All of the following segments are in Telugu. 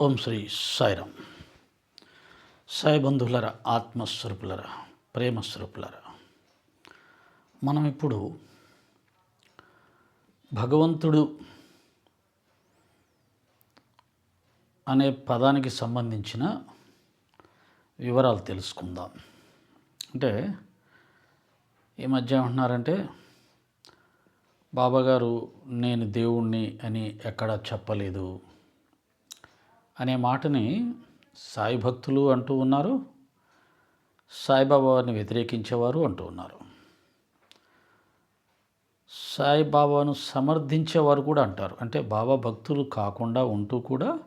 ఓం శ్రీ సాయిరామ్. సాయి బంధువులరా ఆత్మస్వరూపులరా ప్రేమస్వరూపులరా మనం ఇప్పుడు భగవంతుడు అనే పదానికి సంబంధించిన వివరాలు తెలుసుకుందాం. అంటే ఈ మధ్య ఏమంటున్నారంటే బాబాగారు నేను దేవుణ్ణి అని ఎక్కడా చెప్పలేదు అనే మాటని సాయి భక్తులు అంటూ ఉన్నారు. సాయిబాబాని వ్యతిరేకించేవారు అంటూ ఉన్నారు. సాయిబాబాను సమర్థించేవారు కూడా అంటారు. అంటే బాబా భక్తులు కాకుండా ఉంటూ కూడా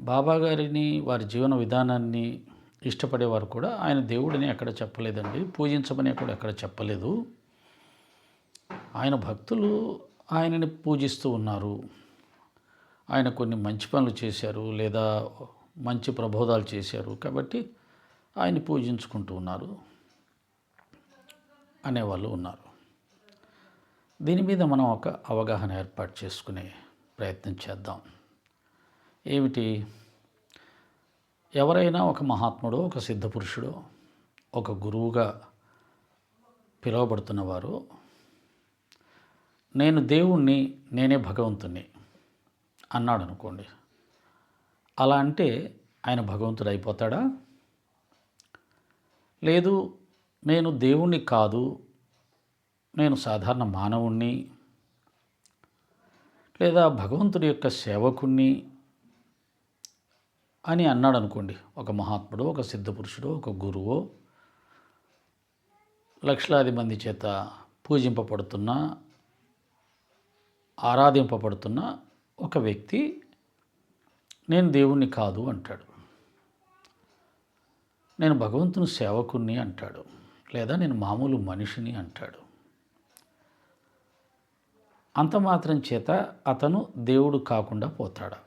బాబా గారిని వారి జీవన విధానాన్ని ఇష్టపడేవారు కూడా ఆయన దేవుడిని ఎక్కడ చెప్పలేదండి పూజించమని కూడా ఎక్కడ చెప్పలేదు. ఆయన భక్తులు ఆయనని పూజిస్తూ ఉన్నారు. ఆయన కొన్ని మంచి పనులు చేశారు లేదా మంచి ప్రబోధాలు చేశారు కాబట్టి ఆయన పూజించుకుంటూ ఉన్నారు అనేవాళ్ళు ఉన్నారు. దీని మీద మనం ఒక అవగాహన ఏర్పాటు చేసుకునే ప్రయత్నం చేద్దాం. ఏమిటి? ఎవరైనా ఒక మహాత్ముడో ఒక సిద్ధపురుషుడో ఒక గురువుగా పిలువబడుతున్నవారు నేను దేవుణ్ణి నేనే భగవంతుణ్ణి అన్నాడు అనుకోండి అలా అంటే ఆయన భగవంతుడు అయిపోతాడా లేదు నేను దేవుణ్ణి కాదు నేను సాధారణ మానవుణ్ణి లేదా భగవంతుడి యొక్క సేవకుణ్ణి అని అన్నాడు అనుకోండి ఒక మహాత్ముడు ఒక సిద్ధపురుషుడు ఒక గురువు లక్షలాది మంది చేత పూజింపబడుతున్న ఆరాధింపబడుతున్న ఒక వ్యక్తి నేను దేవుణ్ణి కాదు అంటాడు. నేను భగవంతుని సేవకుణ్ణి అంటాడు. లేదా నేను మామూలు మనిషిని అంటాడు. అంత మాత్రం చేత అతను దేవుడు కాకుండా పోతాడా?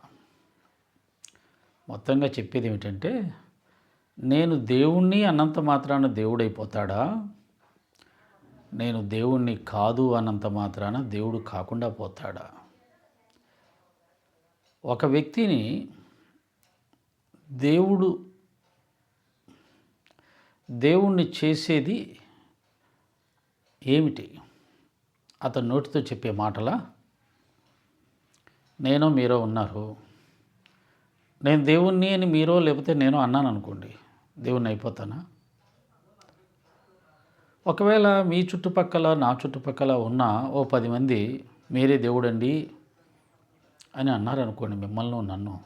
మొత్తంగా చెప్పేది ఏమిటంటే నేను దేవుణ్ణి అన్నంత మాత్రాన దేవుడైపోతాడా? నేను దేవుణ్ణి కాదు అన్నంత మాత్రాన దేవుడు కాకుండా పోతాడా? ఒక వ్యక్తిని దేవుడు దేవుణ్ణి చేసేది ఏమిటి? అతని నోటితో చెప్పే మాటలా నేను మీరో ఉన్నారు. నేను దేవుణ్ణి అని మీరో లేకపోతే నేను అన్నాను అనుకోండి దేవుణ్ణి అయిపోతానా? ఒకవేళ మీ చుట్టుపక్కల నా చుట్టుపక్కల ఉన్న ఓ పది మంది మీరే దేవుడండి అని అన్నారనుకోండి మిమ్మల్ని నన్ను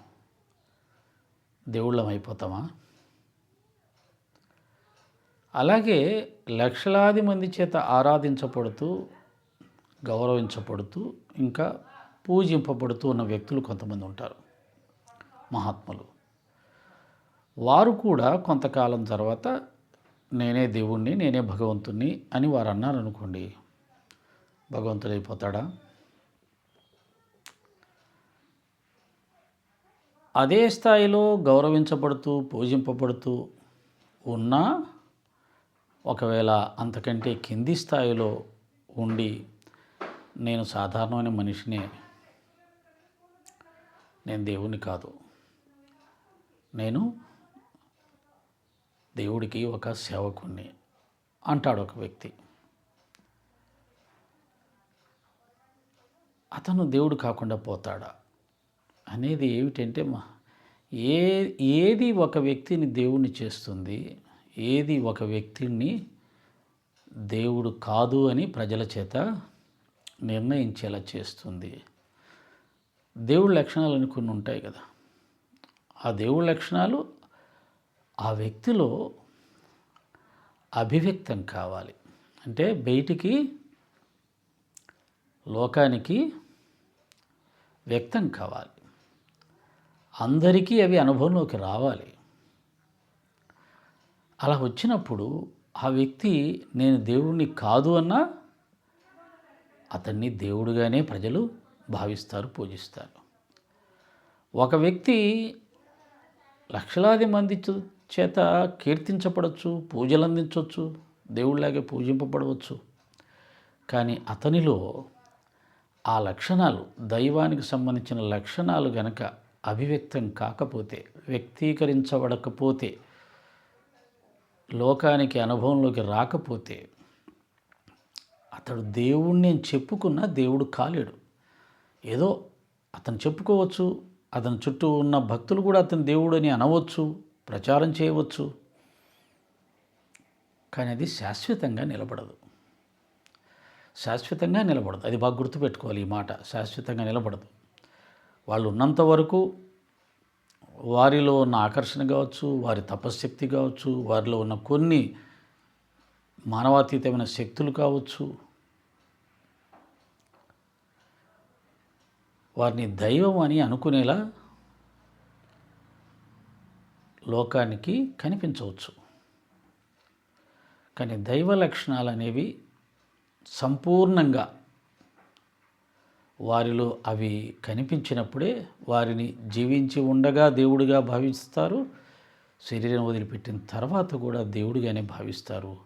దేవుళ్ళం అయిపోతామా? అలాగే లక్షలాది మంది చేత ఆరాధించబడుతూ గౌరవించబడుతూ ఇంకా పూజింపబడుతూ ఉన్న వ్యక్తులు కొంతమంది ఉంటారు మహాత్ములు. వారు కూడా కొంతకాలం తర్వాత నేనే దేవుణ్ణి నేనే భగవంతుణ్ణి అని వారు అన్నారు అనుకోండి భగవంతుడు అయిపోతాడా అదే స్థాయిలో గౌరవించబడుతూ పూజింపబడుతూ ఉన్నా ఒకవేళ అంతకంటే కింది స్థాయిలో ఉండి నేను సాధారణమైన మనిషినే నేను దేవుని కాదు. నేను దేవుడికి ఒక సేవకుణ్ణి అంటాడు ఒక వ్యక్తి. అతను దేవుడు కాకుండా పోతాడా? అనేది ఏమిటంటే మా ఏ ఏది ఒక వ్యక్తిని దేవుణ్ణి చేస్తుంది ఏది ఒక వ్యక్తిని దేవుడు కాదు అని ప్రజల చేత నిర్ణయించేలా చేస్తుంది. దేవుడి లక్షణాలు అని కొన్ని ఉంటాయి కదా. ఆ దేవుడి లక్షణాలు ఆ వ్యక్తిలో అభివ్యక్తం కావాలి. అంటే బయటికి లోకానికి వ్యక్తం కావాలి. అందరికీ అవి అనుభవంలోకి రావాలి. అలా వచ్చినప్పుడు ఆ వ్యక్తి నేను దేవుడిని కాదు అన్నా అతన్ని దేవుడుగానే ప్రజలు భావిస్తారు పూజిస్తారు. ఒక వ్యక్తి లక్షలాది మంది చేత కీర్తించబడవచ్చు పూజలు అందించవచ్చు దేవుళ్ళలాగే పూజింపబడవచ్చు. కానీ అతనిలో ఆ లక్షణాలు దైవానికి సంబంధించిన లక్షణాలు గనక అభివ్యక్తం కాకపోతే వ్యక్తీకరించబడకపోతే లోకానికి అనుభవంలోకి రాకపోతే అతడు దేవుణ్ణి నేను చెప్పుకున్న దేవుడు కాలేడు. ఏదో అతను చెప్పుకోవచ్చు అతని చుట్టూ ఉన్న భక్తులు కూడా అతని దేవుడు అని అనవచ్చు ప్రచారం చేయవచ్చు కానీ అది శాశ్వతంగా నిలబడదు. శాశ్వతంగా నిలబడదు. అది బాగా గుర్తుపెట్టుకోవాలి ఈ మాట. శాశ్వతంగా నిలబడదు. వాళ్ళు ఉన్నంత వరకు వారిలో ఉన్న ఆకర్షణ కావచ్చు వారి తపశ్శక్తి కావచ్చు వారిలో ఉన్న కొన్ని మానవాతీతమైన శక్తులు కావచ్చు వారిని దైవం అని అనుకునేలా లోకానికి కనిపించవచ్చు. కానీ దైవ లక్షణాలు అనేవి సంపూర్ణంగా వారిలో అవి కనిపించినప్పుడే వారిని జీవించి ఉండగా దేవుడిగా భావిస్తారు. శరీరం వదిలిపెట్టిన తర్వాత కూడా దేవుడిగానే భావిస్తారు.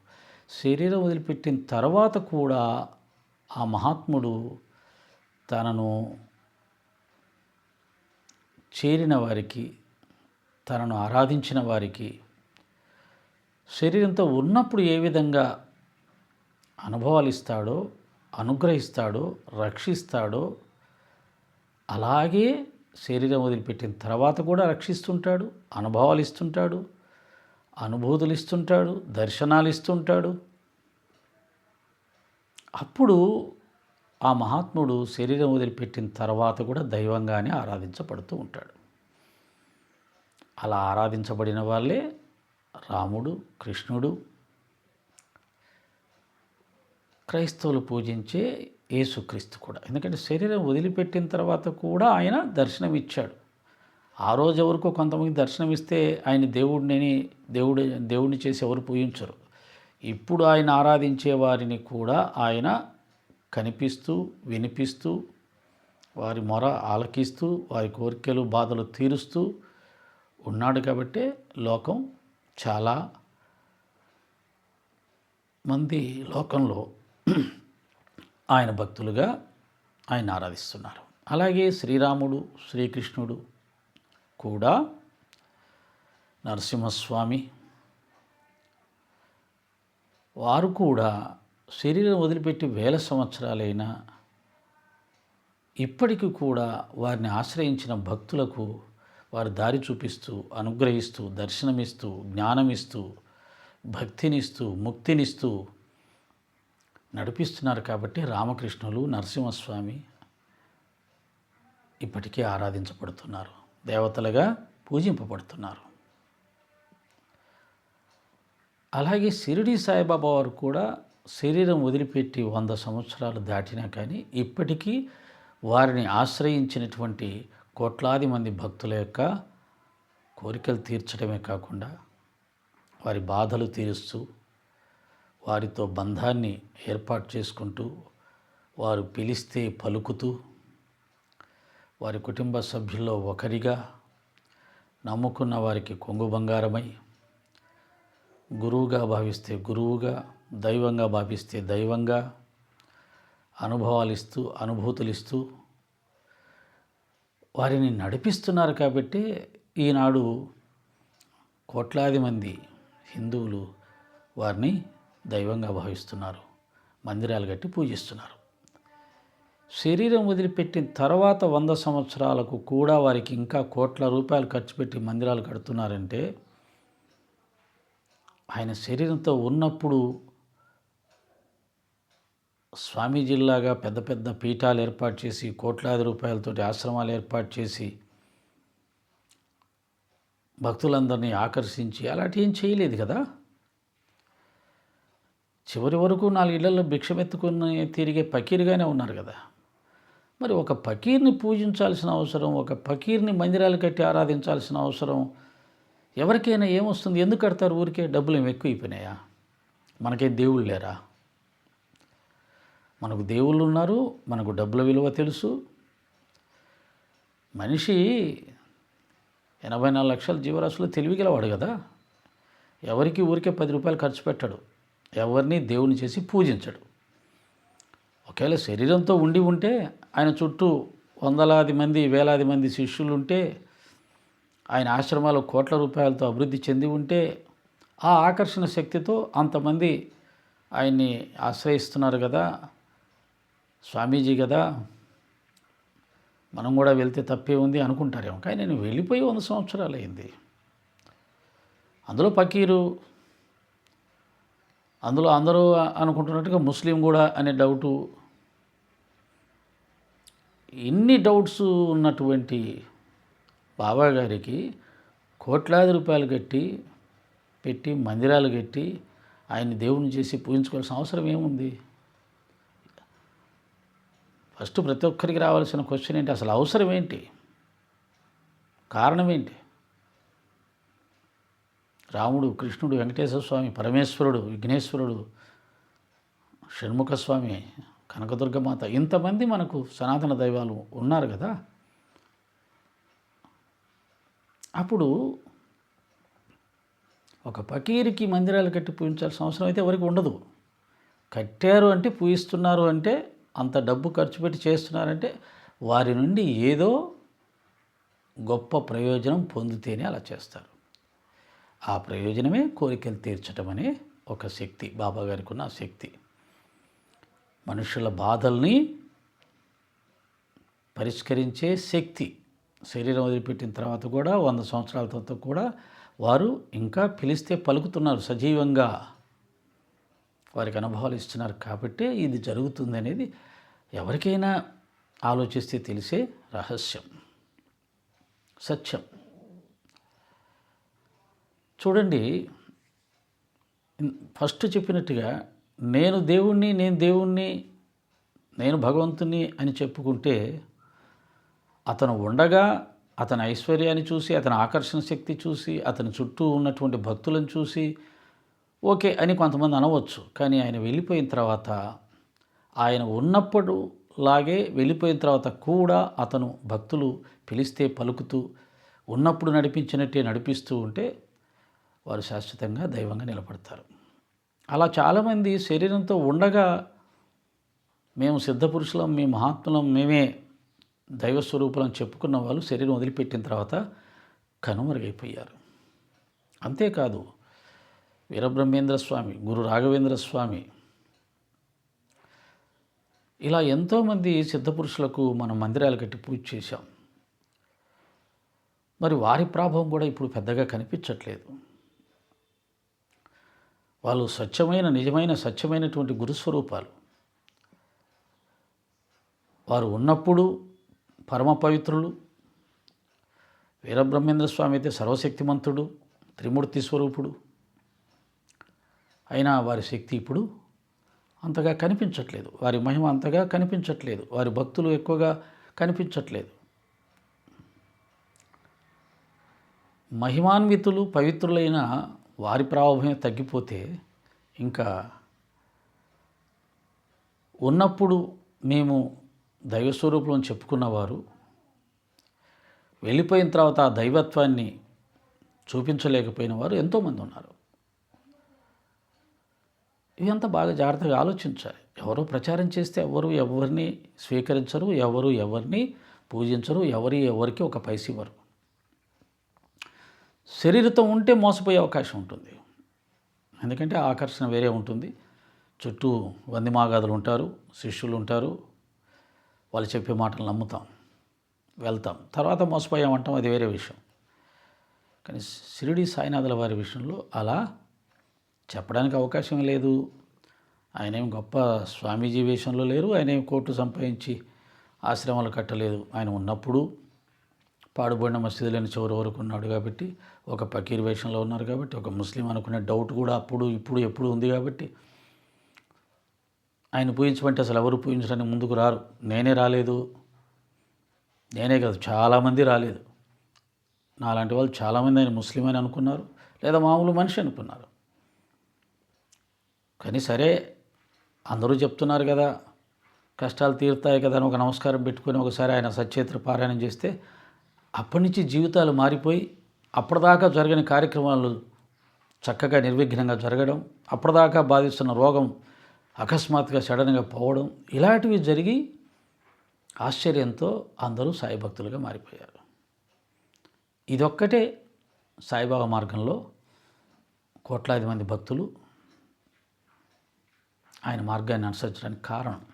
శరీరం వదిలిపెట్టిన తర్వాత కూడా ఆ మహాత్ముడు తనను చేరిన వారికి తనను ఆరాధించిన వారికి శరీరంతో ఉన్నప్పుడు ఏ విధంగా అనుభవాలు ఇస్తాడో అనుగ్రహిస్తాడో రక్షిస్తాడో అలాగే శరీరం వదిలిపెట్టిన తర్వాత కూడా రక్షిస్తుంటాడు అనుభవాలు ఇస్తుంటాడు అనుభూతులు ఇస్తుంటాడు దర్శనాలు ఇస్తుంటాడు. అప్పుడు ఆ మహాత్ముడు శరీరం వదిలిపెట్టిన తర్వాత కూడా దైవంగానే ఆరాధించబడుతూ ఉంటాడు. అలా ఆరాధించబడిన వాళ్ళే రాముడు కృష్ణుడు క్రైస్తవులు పూజించే యేసుక్రీస్తు కూడా. ఎందుకంటే శరీరం వదిలిపెట్టిన తర్వాత కూడా ఆయన దర్శనం ఇచ్చాడు ఆ రోజు ఎవరికో కొంతమంది దర్శనం ఇస్తే ఆయన దేవుడిని దేవుడు దేవుడిని చేసి ఎవరు పూజించరు. ఇప్పుడు ఆయన ఆరాధించే వారిని కూడా ఆయన కనిపిస్తూ వినిపిస్తూ వారి మొర ఆలకిస్తూ వారి కోరికలు బాధలు తీరుస్తూ ఉన్నాడు కాబట్టే లోకం చాలా మంది లోకంలో ఆయన భక్తులుగా ఆయన ఆరాధిస్తున్నారు. అలాగే శ్రీరాముడు శ్రీకృష్ణుడు కూడా నరసింహస్వామి వారు కూడా శరీరం వదిలిపెట్టి వేల సంవత్సరాలైనా ఇప్పటికీ కూడా వారిని ఆశ్రయించిన భక్తులకు వారి దారి చూపిస్తూ అనుగ్రహిస్తూ దర్శనమిస్తూ జ్ఞానమిస్తూ భక్తినిస్తూ ముక్తినిస్తూ నడిపిస్తున్నారు కాబట్టి రామకృష్ణులు నరసింహస్వామి ఇప్పటికీ ఆరాధించబడుతున్నారు. దేవతలుగా పూజింపబడుతున్నారు. అలాగే షిరిడి సాయిబాబా వారు కూడా శరీరం వదిలిపెట్టి వంద సంవత్సరాలు దాటినా కానీ ఇప్పటికీ వారిని ఆశ్రయించినటువంటి కోట్లాది మంది భక్తుల యొక్క కోరికలు తీర్చడమే కాకుండా వారి బాధలు తీరుస్తూ వారితో బంధాన్ని ఏర్పాటు చేసుకుంటూ వారు పిలిస్తే పలుకుతూ వారి కుటుంబ సభ్యుల్లో ఒకరిగా నమ్ముకున్న వారికి కొంగు బంగారమై గురువుగా భావిస్తే గురువుగా దైవంగా భావిస్తే దైవంగా అనుభవాలు ఇస్తూ అనుభూతులు ఇస్తూ వారిని నడిపిస్తున్నారు కాబట్టి ఈనాడు కోట్లాది మంది హిందువులు వారిని దైవంగా భావిస్తున్నారు. మందిరాలు కట్టి పూజిస్తున్నారు. శరీరం వదిలిపెట్టిన తర్వాత వంద సంవత్సరాలకు కూడా వారికి ఇంకా కోట్ల రూపాయలు ఖర్చు పెట్టి మందిరాలు కడుతున్నారంటే ఆయన శరీరంతో ఉన్నప్పుడు స్వామీజీలాగా పెద్ద పెద్ద పీఠాలు ఏర్పాటు చేసి కోట్లాది రూపాయలతోటి ఆశ్రమాలు ఏర్పాటు చేసి భక్తులందరినీ ఆకర్షించి అలాంటి ఏం చేయలేదు కదా? చివరి వరకు నాలుగు ఇళ్ళలో భిక్షమెత్తుకుని తిరిగే పకీర్గానే ఉన్నారు కదా. మరి ఒక పకీర్ని పూజించాల్సిన అవసరం ఒక పకీర్ని మందిరాలు కట్టి ఆరాధించాల్సిన అవసరం ఎవరికైనా ఏమొస్తుంది? ఎందుకు కడతారు ఊరికే డబ్బులు ఏమి ఎక్కువైపోయినాయా? మనకే దేవుళ్ళు లేరా? మనకు దేవుళ్ళు ఉన్నారు మనకు డబ్బుల విలువ తెలుసు. మనిషి ఎనభై నాలుగు లక్షల జీవరాశులు తెలివిగలవాడు కదా. ఎవరికి ఊరికే పది రూపాయలు ఖర్చు పెట్టాడు. ఎవరిని దేవుని చేసి పూజించడు. ఒకవేళ శరీరంతో ఉండి ఉంటే ఆయన చుట్టూ వందలాది మంది వేలాది మంది శిష్యులు ఉంటే ఆయన ఆశ్రమాలు కోట్ల రూపాయలతో అభివృద్ధి చెంది ఉంటే ఆ ఆకర్షణ శక్తితో అంతమంది ఆయన్ని ఆశ్రయిస్తున్నారు కదా. స్వామీజీ కదా. మనం కూడా వెళ్తే తప్పే ఉంది అనుకుంటారేమో. కానీ నేను వెళ్ళిపోయి వంద సంవత్సరాలు అయింది. అందులో పకీరు అందులో అందరూ అనుకుంటున్నట్టుగా ముస్లిం కూడా అనే డౌటు. ఇన్ని డౌట్స్ ఉన్నటువంటి బాబా గారికి కోట్లాది రూపాయలు కట్టి పెట్టి మందిరాలు కట్టి ఆయన్ని దేవుని చేసి పూజించుకోవాల్సిన అవసరం ఏముంది? ఫస్ట్ ప్రతి ఒక్కరికి రావాల్సిన క్వశ్చన్ ఏంటి? అసలు అవసరం ఏంటి? కారణం ఏంటి? రాముడు కృష్ణుడు వెంకటేశ్వర స్వామి పరమేశ్వరుడు విఘ్నేశ్వరుడు షణ్ముఖ స్వామి కనకదుర్గమాత ఇంతమంది మనకు సనాతన దైవాలు ఉన్నారు కదా. అప్పుడు ఒక పకీరికి మందిరాలు కట్టి పూజించాల్సిన అవసరం అయితే ఎవరికి ఉండదు. కట్టారు అంటే పూజిస్తున్నారు అంటే అంత డబ్బు ఖర్చు పెట్టి చేస్తున్నారంటే వారి నుండి ఏదో గొప్ప ప్రయోజనం పొందితేనే అలా చేస్తారు. ఆ ప్రయోజనమే కోరికలు తీర్చటం అనే ఒక శక్తి బాబా గారికి ఉన్న శక్తి. మనుషుల బాధల్ని పరిష్కరించే శక్తి శరీరం వదిలిపెట్టిన తర్వాత కూడా వంద సంవత్సరాల తర్వాత కూడా వారు ఇంకా పిలిస్తే పలుకుతున్నారు సజీవంగా. వారికి అనుభవాలు ఇస్తున్నారు కాబట్టి ఇది జరుగుతుంది అనేది ఎవరికైనా ఆలోచిస్తే తెలిసే రహస్యం. సత్యం. చూడండి ఫస్ట్ చెప్పినట్టుగా నేను దేవుణ్ణి నేను దేవుణ్ణి నేను భగవంతుని అని చెప్పుకుంటే అతను ఉండగా అతని ఐశ్వర్యాన్ని చూసి అతని ఆకర్షణ శక్తి చూసి అతని చుట్టూ ఉన్నటువంటి భక్తులను చూసి ఓకే అని కొంతమంది అనవచ్చు. కానీ ఆయన వెళ్ళిపోయిన తర్వాత ఆయన ఉన్నప్పుడు లాగే వెళ్ళిపోయిన తర్వాత కూడా అతను భక్తులు పిలిస్తే పలుకుతూ ఉన్నప్పుడు నడిపించినట్టే నడిపిస్తూ ఉంటే వారు శాశ్వతంగా దైవంగా నిలబడతారు. అలా చాలామంది శరీరంతో ఉండగా మేము సిద్ధపురుషులం మీ మహాత్ములం మేమే దైవస్వరూపులం చెప్పుకున్న వాళ్ళు శరీరం వదిలిపెట్టిన తర్వాత కనుమరుగైపోయారు. అంతేకాదు వీరబ్రహ్మేంద్ర స్వామి గురు రాఘవేంద్ర స్వామి ఇలా ఎంతోమంది సిద్ధపురుషులకు మనం మందిరాలు కట్టి పూజ చేశాం. మరి వారి ప్రభావం కూడా ఇప్పుడు పెద్దగా కనిపించట్లేదు. వాళ్ళు స్వచ్ఛమైన నిజమైన స్వచ్ఛమైనటువంటి గురుస్వరూపాలు. వారు ఉన్నప్పుడు పరమ పవిత్రులు వీరబ్రహ్మేంద్ర స్వామి అయితే సర్వశక్తిమంతుడు త్రిమూర్తి స్వరూపుడు. అయినా వారి శక్తి ఇప్పుడు అంతగా కనిపించట్లేదు. వారి మహిమ అంతగా కనిపించట్లేదు. వారి భక్తులు ఎక్కువగా కనిపించట్లేదు. మహిమాన్వితులు పవిత్రులైన వారి ప్రాభావమే తగ్గిపోతే ఇంకా ఉన్నప్పుడు మేము దైవస్వరూపం చెప్పుకున్నవారు వెళ్ళిపోయిన తర్వాత ఆ దైవత్వాన్ని చూపించలేకపోయిన వారు ఎంతోమంది ఉన్నారు. ఇదంతా బాగా జాగ్రత్తగా ఆలోచించాలి. ఎవరో ప్రచారం చేస్తే ఎవరు ఎవరిని స్వీకరించరు ఎవరు ఎవరిని పూజించరు ఎవరి ఎవరికి ఒక పైసి ఇవ్వరు. శరీరతో ఉంటే మోసపోయే అవకాశం ఉంటుంది. ఎందుకంటే ఆకర్షణ వేరే ఉంటుంది. చుట్టూ వందిమాగాదులు ఉంటారు శిష్యులు ఉంటారు. వాళ్ళు చెప్పే మాటలు నమ్ముతాం వెళ్తాం. తర్వాత మోసపోయామంటాం అది వేరే విషయం. కానీ షిరిడి సాయినాథుల వారి విషయంలో అలా చెప్పడానికి అవకాశం లేదు. ఆయన ఏం గొప్ప స్వామీజీ వేషంలో లేరు. ఆయన ఏం కోర్టు సంపాదించి ఆశ్రమాలు కట్టలేదు. ఆయన ఉన్నప్పుడు పాడుబడిన మసీదులను చివరి వరకు ఉన్నాడు కాబట్టి ఒక పకీర్ వేషంలో ఉన్నారు కాబట్టి ఒక ముస్లిం అనుకునే డౌట్ కూడా అప్పుడు ఇప్పుడు ఎప్పుడు ఉంది కాబట్టి ఆయన పూజించమంటే అసలు ఎవరు పూజించడానికి ముందుకు రారు. నేనే రాలేదు. నేనే కాదు చాలామంది రాలేదు. నాలాంటి వాళ్ళు చాలామంది ఆయన ముస్లిం అని అనుకున్నారు లేదా మామూలు మనిషి అనుకున్నారు. కానీ సరే అందరూ చెప్తున్నారు కదా కష్టాలు తీరుతాయి కదా అని ఒక నమస్కారం పెట్టుకొని ఒకసారి ఆయన సచేత్ర పారాయణం చేస్తే అప్పటి నుంచి జీవితాలు మారిపోయి అప్పటిదాకా జరగని కార్యక్రమాలు చక్కగా నిర్విఘ్నంగా జరగడం అప్పటిదాకా బాధిస్తున్న రోగం అకస్మాత్తుగా సడన్గా పోవడం ఇలాంటివి జరిగి ఆశ్చర్యంతో అందరూ సాయి భక్తులుగా మారిపోయారు. ఇదొక్కటే సాయిబాబా మార్గంలో కోట్లాది మంది భక్తులు ఆయన మార్గాన్ని అనుసరించడానికి కారణం.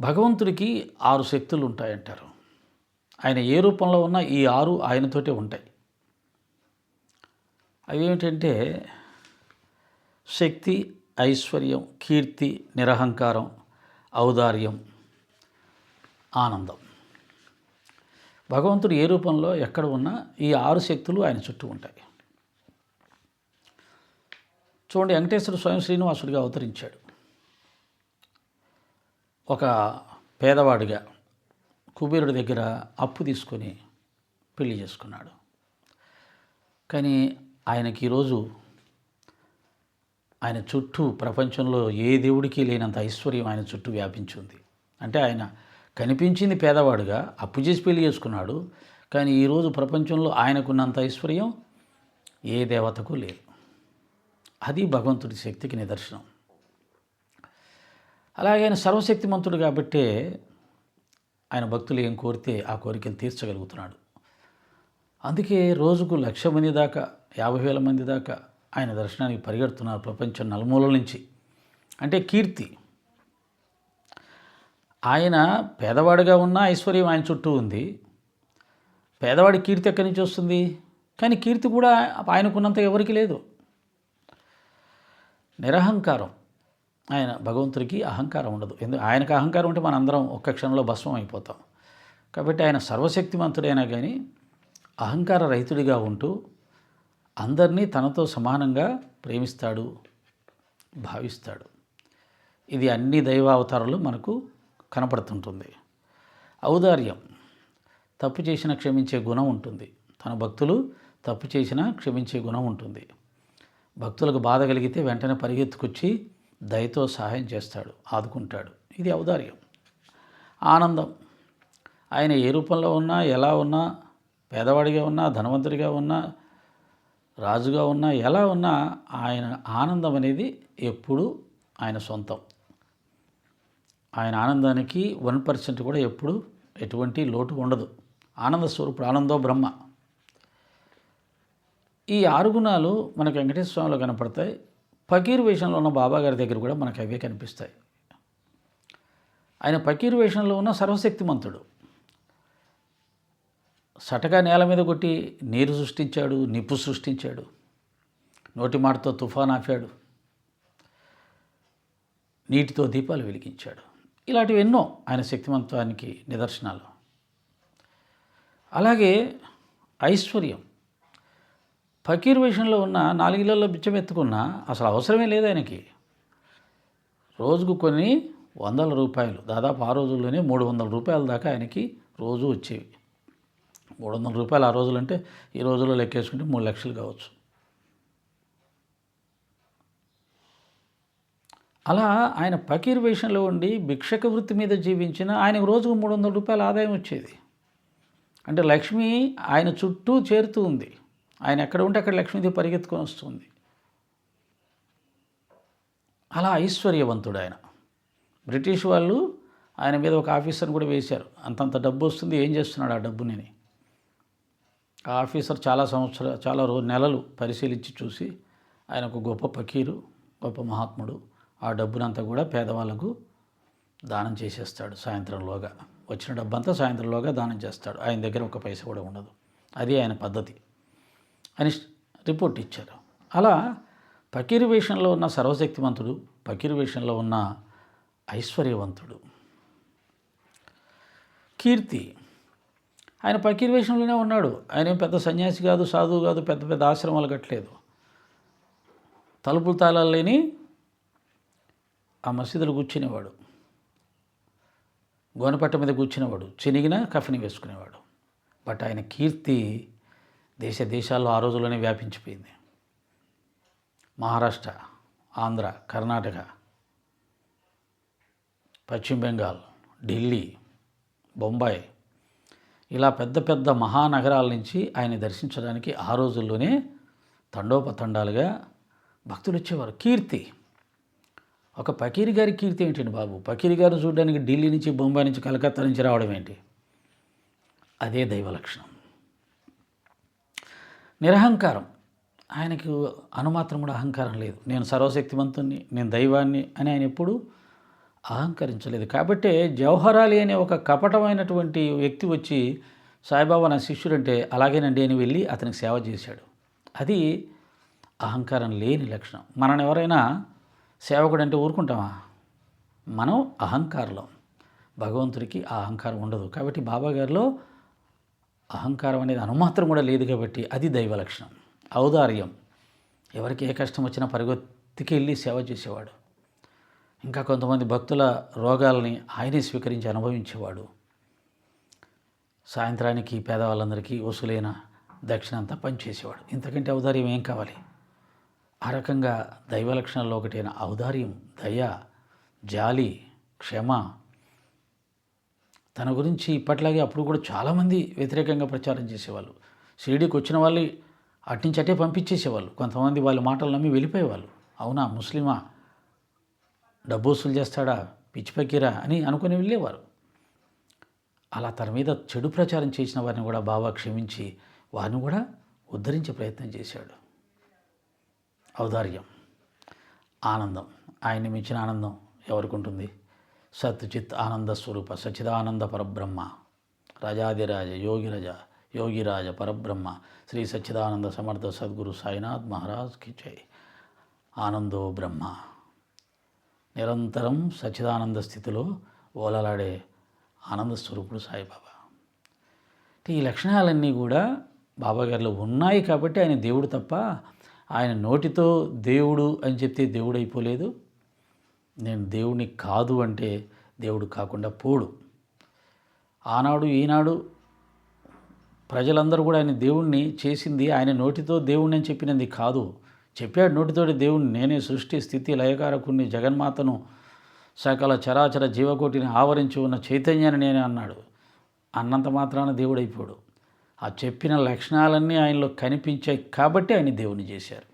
భగవంతుడికి ఆరు శక్తులు ఉంటాయంటారు. ఆయన ఏ రూపంలో ఉన్నా ఈ ఆరు ఆయనతోటే ఉంటాయి. అవి ఏమిటంటే శక్తి ఐశ్వర్యం కీర్తి నిరహంకారం ఔదార్యం ఆనందం. భగవంతుడు ఏ రూపంలో ఎక్కడ ఉన్నా ఈ ఆరు శక్తులు ఆయన చుట్టూ ఉంటాయి. చూడండి వెంకటేశ్వర స్వయం శ్రీనివాసుడిగా అవతరించాడు. ఒక పేదవాడిగా కుబేరుడి దగ్గర అప్పు తీసుకొని పెళ్ళి చేసుకున్నాడు. కానీ ఆయనకి ఈరోజు ఆయన చుట్టూ ప్రపంచంలో ఏ దేవుడికి లేనంత ఐశ్వర్యం ఆయన చుట్టూ వ్యాపించింది. అంటే ఆయన కనిపించింది పేదవాడుగా అప్పు చేసి పెళ్ళి చేసుకున్నాడు కానీ ఈరోజు ప్రపంచంలో ఆయనకున్నంత ఐశ్వర్యం ఏ దేవతకు లేదు. అది భగవంతుడి శక్తికి నిదర్శనం. అలాగే ఆయన సర్వశక్తిమంతుడు కాబట్టే ఆయన భక్తులు ఏం కోరితే ఆ కోరికలు తీర్చగలుగుతున్నాడు. అందుకే రోజుకు లక్ష మంది దాకా యాభై వేల మంది దాకా ఆయన దర్శనానికి పరిగెడుతున్నారు ప్రపంచం నలుమూలల నుంచి. అంటే కీర్తి. ఆయన పేదవాడిగా ఉన్న ఐశ్వర్యం ఆయన చుట్టూ ఉంది. పేదవాడి కీర్తి ఎక్కడి నుంచి వస్తుంది? కానీ కీర్తి కూడా ఆయనకున్నంత ఎవరికి లేదు. నిరహంకారం. ఆయన భగవంతుడికి అహంకారం ఉండదు. ఎందుకు ఆయనకు అహంకారం ఉంటే మనందరం ఒక్క క్షణంలో భస్మం అయిపోతాం. కాబట్టి ఆయన సర్వశక్తిమంతుడైనా కానీ అహంకార రహితుడిగా ఉంటూ అందరినీ తనతో సమానంగా ప్రేమిస్తాడు భావిస్తాడు. ఇది అన్ని దైవావతారాలు మనకు కనపడుతుంటుంది. ఔదార్యం తప్పు చేసిన క్షమించే గుణం ఉంటుంది. తన భక్తులు తప్పు చేసినా క్షమించే గుణం ఉంటుంది. భక్తులకు బాధ కలిగితే వెంటనే పరిగెత్తుకొచ్చి దయతో సహాయం చేస్తాడు ఆదుకుంటాడు. ఇది ఔదార్యం. ఆనందం. ఆయన ఏ రూపంలో ఉన్నా ఎలా ఉన్నా పేదవాడిగా ఉన్నా ధనవంతుడిగా ఉన్నా రాజుగా ఉన్నా ఎలా ఉన్నా ఆయన ఆనందం అనేది ఎప్పుడూ ఆయన సొంతం. ఆయన ఆనందానికి వన్ పర్సెంట్ కూడా ఎప్పుడు ఎటువంటి లోటు ఉండదు. ఆనంద స్వరూపుడు ఆనందో బ్రహ్మ. ఈ ఆరు గుణాలు మనకు వెంకటేశ్వర స్వామిలో కనపడతాయి. ఫకీర్ వేషంలో ఉన్న బాబాగారి దగ్గర కూడా మనకు అవే కనిపిస్తాయి. ఆయన ఫకీర్ వేషంలో ఉన్న సర్వశక్తిమంతుడు. సటగా నేల మీద కొట్టి నీరు సృష్టించాడు నిప్పు సృష్టించాడు. నోటి మాటతో తుఫాన్ ఆపాడు. నీటితో దీపాలు వెలిగించాడు. ఇలాంటివి ఎన్నో ఆయన శక్తిమంతానికి నిదర్శనాలు. అలాగే ఐశ్వర్యం. ఫకీర్ వేషంలో ఉన్న నాలుగిళ్ళల్లో బిచ్చమెత్తుకున్న అసలు అవసరమే లేదు ఆయనకి. రోజుకు కొన్ని వందల రూపాయలు దాదాపు ఆ రోజుల్లోనే మూడు వందల రూపాయల దాకా ఆయనకి రోజు వచ్చేవి. మూడు వందల రూపాయలు ఆ రోజులు అంటే ఈ రోజుల్లో లెక్కేసుకుంటే మూడు లక్షలు కావచ్చు. అలా ఆయన ఫకీర్ వేషంలో ఉండి భిక్షక వృత్తి మీద జీవించిన ఆయనకు రోజుకు మూడు వందల రూపాయల ఆదాయం వచ్చేది. అంటే లక్ష్మి ఆయన చుట్టూ చేరుతూ ఉంది. ఆయన ఎక్కడ ఉంటే అక్కడ లక్ష్మీదేవి పరిగెత్తుకొని వస్తుంది. అలా ఐశ్వర్యవంతుడు ఆయన. బ్రిటిష్ వాళ్ళు ఆయన మీద ఒక ఆఫీసర్ని కూడా వేశారు. అంతంత డబ్బు వస్తుంది ఏం చేస్తున్నాడు ఆ డబ్బుని? ఆ ఆఫీసర్ చాలా సంవత్సరాలు చాలా రోజు నెలలు పరిశీలించి చూసి ఆయన ఒక గొప్ప ఫకీరు గొప్ప మహాత్ముడు. ఆ డబ్బునంతా కూడా పేదవాళ్ళకు దానం చేసేస్తాడు సాయంత్రంలోగా. వచ్చిన డబ్బంతా సాయంత్రంలోగా దానం చేస్తాడు. ఆయన దగ్గర ఒక పైస కూడా ఉండదు. అది ఆయన పద్ధతి. అని రిపోర్ట్ ఇచ్చారు. అలా పకీర్ వేషంలో ఉన్న సర్వశక్తివంతుడు పకీర్ వేషంలో ఉన్న ఐశ్వర్యవంతుడు. కీర్తి ఆయన పకీర్ వేషంలోనే ఉన్నాడు. ఆయన ఏం పెద్ద సన్యాసి కాదు సాధువు కాదు పెద్ద పెద్ద ఆశ్రమాలు కట్టలేదు. తలుపులు తాళాలు లేని ఆ మసీదులు కూర్చునేవాడు. గోనపట్ట మీద కూర్చునేవాడు. చెనిగిన కఫిని వేసుకునేవాడు. బట్ ఆయన కీర్తి దేశ దేశాల్లో ఆ రోజుల్లోనే వ్యాపించిపోయింది. మహారాష్ట్ర ఆంధ్ర కర్ణాటక పశ్చిమ బెంగాల్ ఢిల్లీ బొంబాయి ఇలా పెద్ద పెద్ద మహానగరాల నుంచి ఆయన దర్శించడానికి ఆ రోజుల్లోనే తండోపతండాలుగా భక్తులు వచ్చేవారు. కీర్తి ఒక పకీరి గారి కీర్తి ఏంటండి బాబు? పకీరి గారు చూడడానికి ఢిల్లీ నుంచి బొంబాయి నుంచి కలకత్తా నుంచి రావడం ఏంటి? అదే దైవ లక్షణం. నిరహంకారం. ఆయనకు అనుమాత్రం కూడా అహంకారం లేదు. నేను సర్వశక్తివంతుణ్ణి నేను దైవాన్ని అని ఆయన ఎప్పుడు అహంకరించలేదు. కాబట్టి జవహరాలి అనే ఒక కపటమైనటువంటి వ్యక్తి వచ్చి సాయిబాబా నా శిష్యుడంటే అలాగేనండి అని వెళ్ళి అతనికి సేవ చేశాడు. అది అహంకారం లేని లక్షణం. మనని ఎవరైనా సేవకుడు అంటే ఊరుకుంటామా? మనం అహంకారంలో. భగవంతుడికి ఆ అహంకారం ఉండదు. కాబట్టి బాబా గారిలో అహంకారం అనేది అనుమాత్రం కూడా లేదు కాబట్టి అది దైవ లక్షణం. ఔదార్యం. ఎవరికి ఏ కష్టం వచ్చినా పరిగెత్తికి వెళ్ళి సేవ చేసేవాడు. ఇంకా కొంతమంది భక్తుల రోగాలని ఆయనే స్వీకరించి అనుభవించేవాడు. సాయంత్రానికి పేదవాళ్ళందరికీ వసూలైన దక్షిణ అంతా పనిచేసేవాడు. ఇంతకంటే ఔదార్యం ఏం కావాలి? ఆ రకంగా దైవ లక్షణాల్లో ఒకటైన ఔదార్యం దయ జాలి క్షమ తన గురించి ఇప్పట్లాగే అప్పుడు కూడా చాలామంది వ్యతిరేకంగా ప్రచారం చేసేవాళ్ళు. షిరిడీకి వచ్చిన వాళ్ళు అట్టించటే అట్టే పంపించేసేవాళ్ళు. కొంతమంది వాళ్ళ మాటలు నమ్మి వెళ్ళిపోయేవాళ్ళు. అవునా ముస్లిమా? డబ్బు వసూలు చేస్తాడా? పిచ్చి పక్కిరా? అని అనుకుని వెళ్ళేవారు. అలా తన మీద చెడు ప్రచారం చేసిన వారిని కూడా బాబా క్షమించి వారిని కూడా ఉద్ధరించే ప్రయత్నం చేశాడు. ఔదార్యం ఆనందం. ఆయన మించిన ఆనందం ఎవరికి ఉంటుంది? సత్చిత్ ఆనంద స్వరూప సచిదానంద పరబ్రహ్మ రాజాదిరాజ యోగిరజ యోగిరాజ పరబ్రహ్మ శ్రీ సచ్చిదానంద సమర్థ సద్గురు సాయినాథ్ మహారాజ్కి జై. ఆనందో బ్రహ్మ. నిరంతరం సచ్చిదానంద స్థితిలో ఓలలాడే ఆనంద స్వరూపుడు సాయిబాబా. ఈ లక్షణాలన్నీ కూడా బాబా గారిలో ఉన్నాయి కాబట్టి ఆయన దేవుడు తప్ప ఆయన నోటితో దేవుడు అని చెప్తే దేవుడు అయిపోలేదు. నేను దేవుని కాదు అంటే దేవుడు కాకుండా పోడు. ఆనాడు ఈనాడు ప్రజలందరూ కూడా ఆయన దేవుణ్ణి చేసింది ఆయన నోటితో దేవుణ్ణి అని చెప్పినది కాదు. చెప్పాడు నోటితోటి దేవుణ్ణి నేనే సృష్టి స్థితి లయకారకుణ్ణి జగన్మాతను సకల చరాచర జీవకోటిని ఆవరించి ఉన్న చైతన్యాన్ని నేనే అన్నాడు. అన్నంత మాత్రాన దేవుడైపోడు. ఆ చెప్పిన లక్షణాలన్నీ ఆయనలో కనిపించాయి కాబట్టి ఆయన దేవుని చేశారు.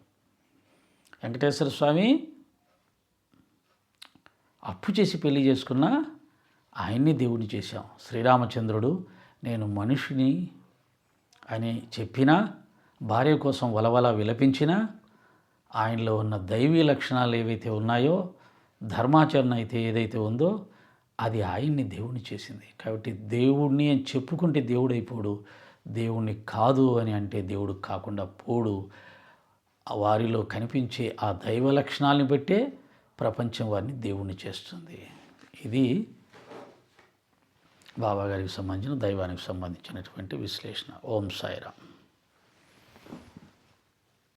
వెంకటేశ్వర స్వామి అప్పు చేసి పెళ్ళి చేసుకున్న ఆయన్ని దేవుడిని చేశాం. శ్రీరామచంద్రుడు నేను మనిషిని అని చెప్పినా భార్య కోసం వలవల విలపించినా ఆయనలో ఉన్న దైవీ లక్షణాలు ఏవైతే ఉన్నాయో ధర్మాచరణ అయితే ఏదైతే ఉందో అది ఆయన్ని దేవుణ్ణి చేసింది. కాబట్టి దేవుణ్ణి అని చెప్పుకుంటే దేవుడు అయిపోడు దేవుణ్ణి కాదు అని అంటే దేవుడు కాకుండా పోడు. వారిలో కనిపించే ఆ దైవ లక్షణాలను బట్టే ప్రపంచం వారిని దేవుణ్ణి చేస్తుంది. ఇది బాబాగారికి సంబంధించిన దైవానికి సంబంధించినటువంటి విశ్లేషణ. ఓం సాయిరామ్.